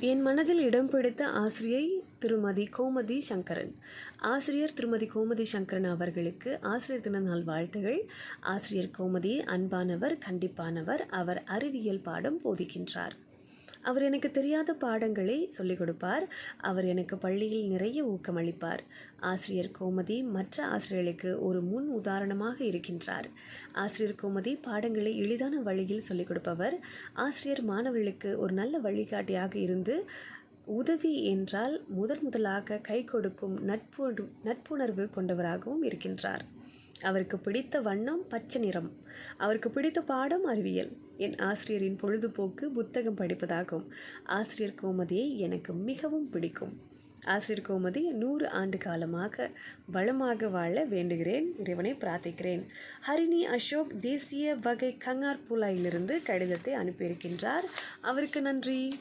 என் மனதில் இடம் பிடித்த ஆசிரியை திருமதி கோமதி சங்கரன். ஆசிரியர் திருமதி கோமதி சங்கரன் அவர்களுக்கு ஆசிரியர் தின நாள் வாழ்த்துகள். ஆசிரியர் கோமதி அன்பானவர் கண்டிப்பானவர் அவர் அறிவியல் பாடம் போதிக்கின்றார். அவர் எனக்கு தெரியாத பாடங்களை சொல்லிக் கொடுப்பார். அவர் எனக்கு பள்ளியில் நிறைய ஊக்கமளிப்பார். ஆசிரியர் கோமதி மற்ற ஆசிரியர்களுக்கு ஒரு முன் உதாரணமாக இருக்கின்றார். ஆசிரியர் கோமதி பாடங்களை எளிதான வழியில் சொல்லிக் கொடுப்பவர். ஆசிரியர் மாணவர்களுக்கு ஒரு நல்ல வழிகாட்டியாக இருந்து உதவி என்றால் முதன் முதலாக கை கொடுக்கும் நட்பு நட்புணர்வு கொண்டவராகவும் இருக்கின்றார். அவருக்கு பிடித்த வண்ணம் பச்சை நிறம். அவருக்கு பிடித்த பாடம் அறிவியல். என் ஆசிரியரின் பொழுதுபோக்கு புத்தகம் படிப்பதாகும். ஆசிரியர் கோமதியை எனக்கு மிகவும் பிடிக்கும். ஆசிரியர் கோமதி நூறு ஆண்டு காலமாக வளமாக வாழ வேண்டுகிறேன் இறைவனை பிரார்த்திக்கிறேன். ஹரிணி அசோக் தேசிய வகை கங்கார்புலாயிலிருந்து கடிதத்தை அனுப்பியிருக்கின்றார். அவருக்கு நன்றி.